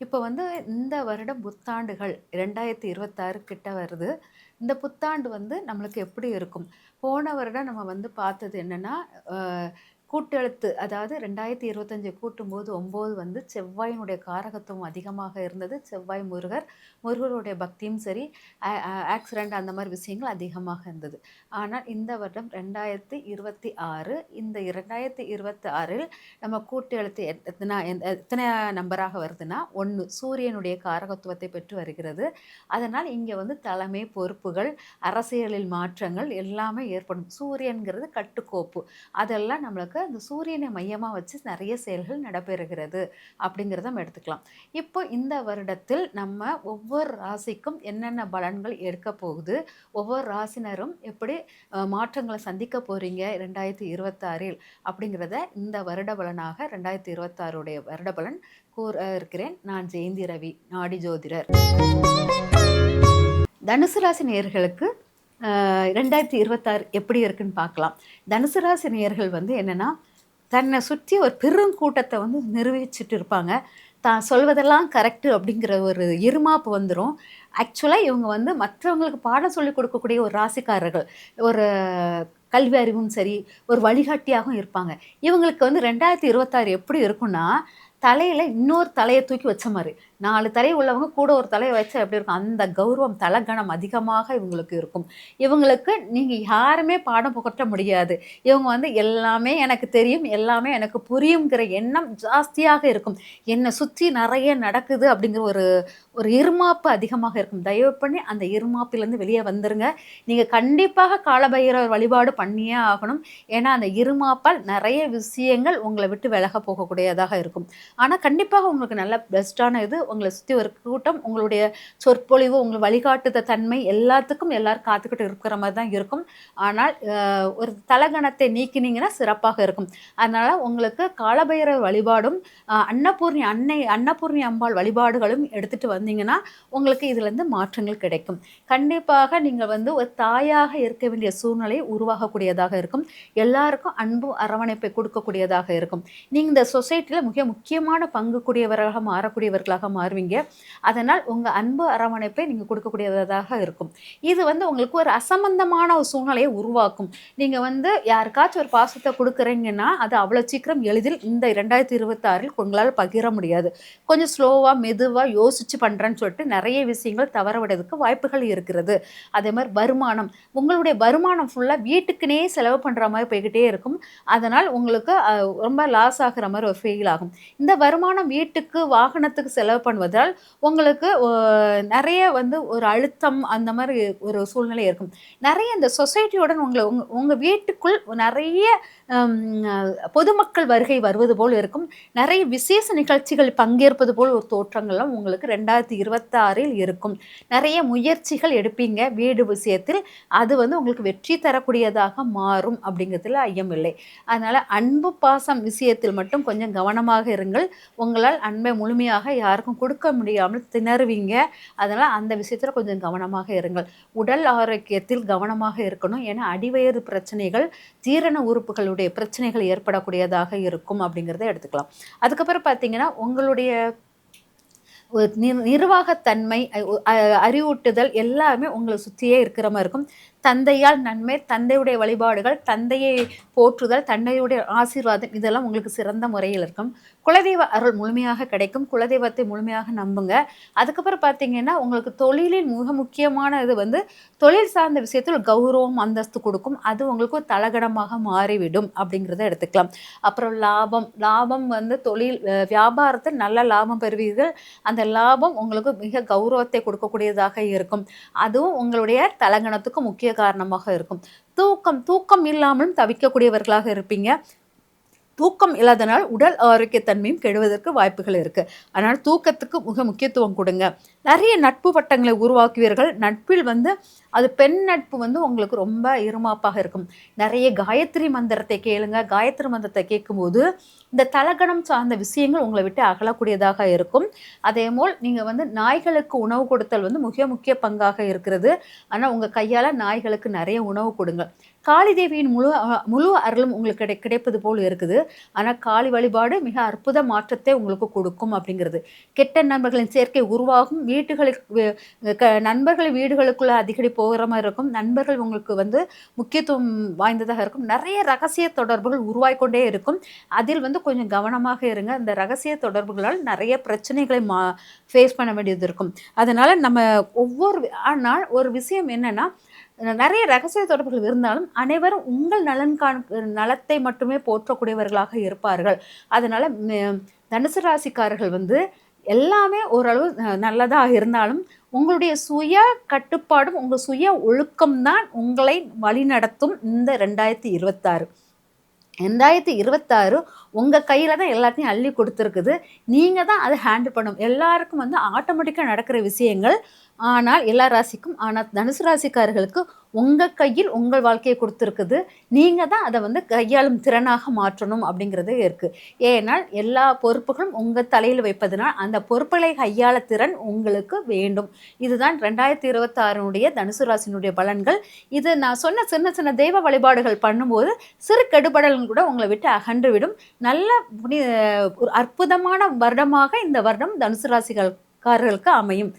இப்போ வந்து இந்த வருடம் புத்தாண்டுகள் ரெண்டாயிரத்தி இருபத்தாறு கிட்ட வருது. இந்த புத்தாண்டு வந்து நம்மளுக்கு எப்படி இருக்கும்? போன வருடம் நம்ம வந்து பார்த்தது என்னென்னா கூட்டெழுத்து அதாவது ரெண்டாயிரத்தி இருபத்தஞ்சு கூட்டும்போது ஒம்பது வந்து செவ்வாயினுடைய காரகத்துவம் அதிகமாக இருந்தது. செவ்வாய் முருகர் முருகருடைய பக்தியும் சரி ஆக்சிடெண்ட் அந்த மாதிரி விஷயங்கள் அதிகமாக இருந்தது. ஆனால் இந்த வருடம் ரெண்டாயிரத்தி இருபத்தி ஆறு இந்த இரண்டாயிரத்தி இருபத்தி ஆறில் நம்ம கூட்டெழுத்து எத்தனை எத்தனை நம்பராக வருதுன்னா ஒன்று சூரியனுடைய காரகத்துவத்தை பெற்று வருகிறது. அதனால் இங்கே வந்து தலைமை பொறுப்புகள் அரசியலில் மாற்றங்கள் எல்லாமே ஏற்படும். சூரியன்கிறது கட்டுக்கோப்பு. அதெல்லாம் நம்மளுக்கு அந்த சூரியனை மையமாக வச்சு நிறைய செயல்கள் நடைபெறுகிறது அப்படிங்கிறத நம்ம எடுத்துக்கலாம். இப்போ இந்த வருடத்தில் நம்ம ஒவ்வொரு ராசிக்கும் என்னென்ன பலன்கள் எடுக்க போகுது? ஒவ்வொரு ராசினரும் எப்படி மாற்றங்களை சந்திக்க போகிறீங்க ரெண்டாயிரத்தி இருபத்தாறில் அப்படிங்கிறத இந்த வருட பலனாக ரெண்டாயிரத்தி இருபத்தாறுடைய வருட பலன் கூற இருக்கிறேன். நான் ஜெயந்தி ரவி நாடி ஜோதிடர். தனுசு ராசி நேர்களுக்கு ரெண்டாயிரத்தி இருபத்தாறு எப்படி இருக்குன்னு பார்க்கலாம். தனுசு ராசி வந்து என்னென்னா தன்னை சுற்றி ஒரு பெருங்கூட்டத்தை வந்து நிர்வகிச்சுட்டு இருப்பாங்க. தான் சொல்வதெல்லாம் கரெக்டு அப்படிங்கிற ஒரு இருமாப்பு வந்துடும் ஆக்சுவலாக இவங்க வந்து மற்றவங்களுக்கு பாடம் சொல்லிக் கொடுக்கக்கூடிய ஒரு ராசிக்காரர்கள். ஒரு கல்வி அறிவும் சரி ஒரு வழிகாட்டியாகவும் இருப்பாங்க. இவங்களுக்கு வந்து ரெண்டாயிரத்தி இருபத்தாறு எப்படி இருக்குன்னா தலையில் இன்னொரு தலையை தூக்கி வச்ச மாதிரி. நாலு தலை உள்ளவங்க கூட ஒரு தலையை வச்சா எப்படி இருக்கும்? அந்த கௌரவம் தலகணம் அதிகமாக இவங்களுக்கு இருக்கும். இவங்களுக்கு நீங்கள் யாருமே பாடம் புகட்ட முடியாது. இவங்க வந்து எல்லாமே எனக்கு தெரியும் எல்லாமே எனக்கு புரியுங்கிற எண்ணம் ஜாஸ்தியாக இருக்கும். என்னை சுற்றி நிறைய நடக்குது அப்படிங்கிற ஒரு ஒரு இருமாப்பு அதிகமாக இருக்கும். தயவு பண்ணி அந்த இருமாப்பிலேருந்து வெளியே வந்துருங்க. நீங்கள் கண்டிப்பாக காலபைரவர் வழிபாடு பண்ணியே ஆகணும். ஏன்னா அந்த இருமாப்பால் நிறைய விஷயங்கள் உங்களை விட்டு விலக போகக்கூடியதாக இருக்கும். ஆனால் கண்டிப்பாக உங்களுக்கு நல்ல பெஸ்ட்டான இது உங்களை சுற்றி ஒரு கூட்டம் உங்களுடைய சொற்பொழிவு உங்கள் வழிகாட்டுத தன்மை எல்லாத்துக்கும் எல்லோரும் காத்துக்கிட்டு இருக்கிற மாதிரி தான் இருக்கும். ஆனால் ஒரு தலகணத்தை நீக்கினீங்கன்னா சிறப்பாக இருக்கும். அதனால் உங்களுக்கு காலபைரவ வழிபாடும் அன்னபூர்ணி அன்னை அன்னபூர்ணி அம்பாள் வழிபாடுகளும் எடுத்துகிட்டு வந்தீங்கன்னா உங்களுக்கு இதுலேருந்து மாற்றங்கள் கிடைக்கும். கண்டிப்பாக நீங்கள் வந்து ஒரு தாயாக இருக்க வேண்டிய சூழ்நிலை உருவாகக்கூடியதாக இருக்கும். எல்லாருக்கும் அன்பு அரவணைப்பை கொடுக்கக்கூடியதாக இருக்கும். நீங்கள் இந்த சொசைட்டியில் மிக முக்கியமான பங்கு கூடியவர்களாக மாறக்கூடியவர்களாக மாறுவீங்க. அதனால் உங்கள் அன்பு அரவணைப்பை நீங்கள் கொடுக்கக்கூடியதாக இருக்கும். இது வந்து உங்களுக்கு ஒரு அசம்பந்தமான ஒரு சூழ்நிலையை உருவாக்கும். நீங்கள் வந்து யாருக்காச்சும் ஒரு பாசத்தை கொடுக்குறீங்கன்னா அது அவ்வளோ சீக்கிரம் எளிதில் இந்த ரெண்டாயிரத்தி இருபத்தாறில் உங்களால் பகிர முடியாது. கொஞ்சம் ஸ்லோவாக மெதுவாக யோசித்து பண்ணுறேன்னு சொல்லிட்டு நிறைய விஷயங்கள் தவற விடுறதுக்கு வாய்ப்புகள் இருக்கிறது. அதே மாதிரி வருமானம். உங்களுடைய வருமானம் ஃபுல்லாக வீட்டுக்குனே செலவு பண்ணுற மாதிரி போய்கிட்டே இருக்கும். அதனால் உங்களுக்கு ரொம்ப லாஸ் ஆகிற மாதிரி ஒரு ஃபெயில் ஆகும். இந்த வருமானம் வீட்டுக்கு வாகனத்துக்கு செலவு பண்ணுவதால் உங்களுக்கு நிறைய வந்து ஒரு அழுத்தம் அந்த மாதிரி ஒரு சூழ்நிலை இருக்கும். நிறைய இந்த சொசைட்டியுடன் உங்களை உங்கள் உங்கள் வீட்டுக்குள் நிறைய பொதுமக்கள் வருகை வருவது போல் இருக்கும். நிறைய விசேஷ நிகழ்ச்சிகள் பங்கேற்பது போல் ஒரு தோற்றங்கள்லாம் உங்களுக்கு ரெண்டாயிரத்தி இருபத்தாறில் இருக்கும். நிறைய முயற்சிகள் எடுப்பீங்க வீடு விஷயத்தில். அது வந்து உங்களுக்கு வெற்றி தரக்கூடியதாக மாறும் அப்படிங்கிறதுல ஐயமில்லை. அதனால் அன்பு பாசம் விஷயத்தில் மட்டும் கொஞ்சம் கவனமாக இருங்கள். உங்களால் அன்பை முழுமையாக யாருக்கும் கொடுக்க முடியாமல் திணறுவீங்க. அதனால் அந்த விஷயத்தில் கொஞ்சம் கவனமாக இருங்கள். உடல் ஆரோக்கியத்தில் கவனமாக இருக்கணும். ஏன்னா அடிவயிறு பிரச்சனைகள் ஜீரண உறுப்புகளுடைய பிரச்சனைகள் ஏற்படக்கூடியதாக இருக்கும் அப்படிங்கிறத எடுத்துக்கலாம். அதுக்கப்புறம் பார்த்தீங்கன்னா உங்களுடைய நிர்வாகத்தன்மை அறிவூட்டுதல் எல்லாமே உங்களை சுற்றியே இருக்கிற மாதிரி இருக்கும். தந்தையால் நன்மை தந்தையுடைய வழிபாடுகள் தந்தையை போற்றுதல் தந்தையுடைய ஆசீர்வாதம் இதெல்லாம் உங்களுக்கு சிறந்த முறையில் இருக்கும். குலதெய்வ அருள் முழுமையாக கிடைக்கும். குலதெய்வத்தை முழுமையாக நம்புங்க. அதுக்கப்புறம் பார்த்தீங்கன்னா உங்களுக்கு தொழிலில் மிக முக்கியமான இது வந்து தொழில் சார்ந்த விஷயத்தில் கௌரவம் அந்தஸ்து கொடுக்கும். அது உங்களுக்கு தலகடமாக மாறிவிடும் அப்படிங்கிறத எடுத்துக்கலாம். அப்புறம் லாபம். லாபம் வந்து தொழில் வியாபாரத்தில் நல்ல லாபம் பெறுவீர்கள். அந்த லாபம் உங்களுக்கு மிக கௌரவத்தை கொடுக்கக்கூடியதாக இருக்கும். அதுவும் உங்களுடைய தலகணத்துக்கு முக்கிய காரணமாக இருக்கும். தூக்கம் தூக்கம் இல்லாமலும் தவிக்கக்கூடியவர்களாக இருப்பீங்க. தூக்கம் இல்லாதனால் உடல் ஆரோக்கியத்தன்மையும் கெடுவதற்கு வாய்ப்புகள் இருக்குது அதனால் தூக்கத்துக்கு மிக முக்கியத்துவம் கொடுங்க. நிறைய நட்பு வட்டங்களை உருவாக்குவீர்கள். நட்பில் வந்து அது பெண் நட்பு வந்து உங்களுக்கு ரொம்ப இருமாப்பாக இருக்கும். நிறைய காயத்ரி மந்திரத்தை கேளுங்க. காயத்ரி மந்திரத்தை கேட்கும்போது இந்த தலகணம் சார்ந்த விஷயங்கள் உங்களை விட்டு அகலக்கூடியதாக இருக்கும். அதே போல் நீங்கள் வந்து நாய்களுக்கு உணவு கொடுத்தல் வந்து மிக முக்கிய பங்காக இருக்கிறது. ஆனால் உங்கள் கையால் நாய்களுக்கு நிறைய உணவு கொடுங்க காளி தேவியின் முழு முழு அருளும் உங்களுக்கு கிடை கிடைப்பது போல் இருக்குது. ஆனால் காளி வழிபாடு மிக அற்புத மாற்றத்தை உங்களுக்கு கொடுக்கும் அப்படிங்கிறது. கெட்ட நண்பர்களின் சேர்க்கை உருவாகும். வீட்டுகளுக்கு க நண்பர்கள் வீடுகளுக்குள்ள அடிக்கடி போகிற மாதிரி இருக்கும். நண்பர்கள் உங்களுக்கு வந்து முக்கியத்துவம் வாய்ந்ததாக இருக்கும். நிறைய ரகசிய தொடர்புகள் உருவாய்க்கொண்டே இருக்கும். அதில் வந்து கொஞ்சம் கவனமாக இருங்க. இந்த ரகசிய தொடர்புகளால் நிறைய பிரச்சனைகளை மா ஃபேஸ் பண்ண வேண்டியது இருக்கும். அதனால் நம்ம ஒவ்வொரு ஆனால் ஒரு விஷயம் என்னென்னா நிறைய ரகசிய தொடர்புகள் இருந்தாலும் அனைவரும் உங்கள் நலன்காணு நலத்தை மட்டுமே போற்றக்கூடியவர்களாக இருப்பார்கள். அதனால் தனுசு ராசிக்காரர்கள் வந்து எல்லாமே ஓரளவு நல்லதாக இருந்தாலும் உங்களுடைய சுய கட்டுப்பாடும் உங்கள் சுய ஒழுக்கம்தான் உங்களை வழிநடத்தும் இந்த ரெண்டாயிரத்தி இருபத்தாறு. ரெண்டாயிரத்தி இருபத்தாறு உங்கள் கையில் தான் எல்லாத்தையும் அள்ளி கொடுத்துருக்குது. நீங்கள் தான் அதை ஹேண்டில் பண்ணணும். எல்லாருக்கும் வந்து ஆட்டோமேட்டிக்காக நடக்கிற விஷயங்கள் ஆனால் எல்லா ராசிக்கும் ஆனால் தனுசு ராசிக்காரர்களுக்கு உங்கள் கையில் உங்கள் வாழ்க்கையை கொடுத்துருக்குது. நீங்கள் தான் அதை வந்து கையாளும் திறனாக மாற்றணும் அப்படிங்கிறது இருக்குது ஏனால் எல்லா பொறுப்புகளும் உங்கள் தலையில் வைப்பதனால் அந்த பொறுப்புகளை கையாள திறன் உங்களுக்கு வேண்டும். இதுதான் ரெண்டாயிரத்தி இருபத்தாறுனுடைய தனுசு ராசினுடைய பலன்கள். இது நான் சொன்ன சின்ன சின்ன தெய்வ வழிபாடுகள் பண்ணும்போது சிறு கெடுபடல்கள் கூட உங்களை விட்டு அகன்றுவிடும். நல்ல ஒரு அற்புதமான வருடமாக இந்த வருடம் தனுசு ராசிகள் காரர்களுக்கு அமையும்.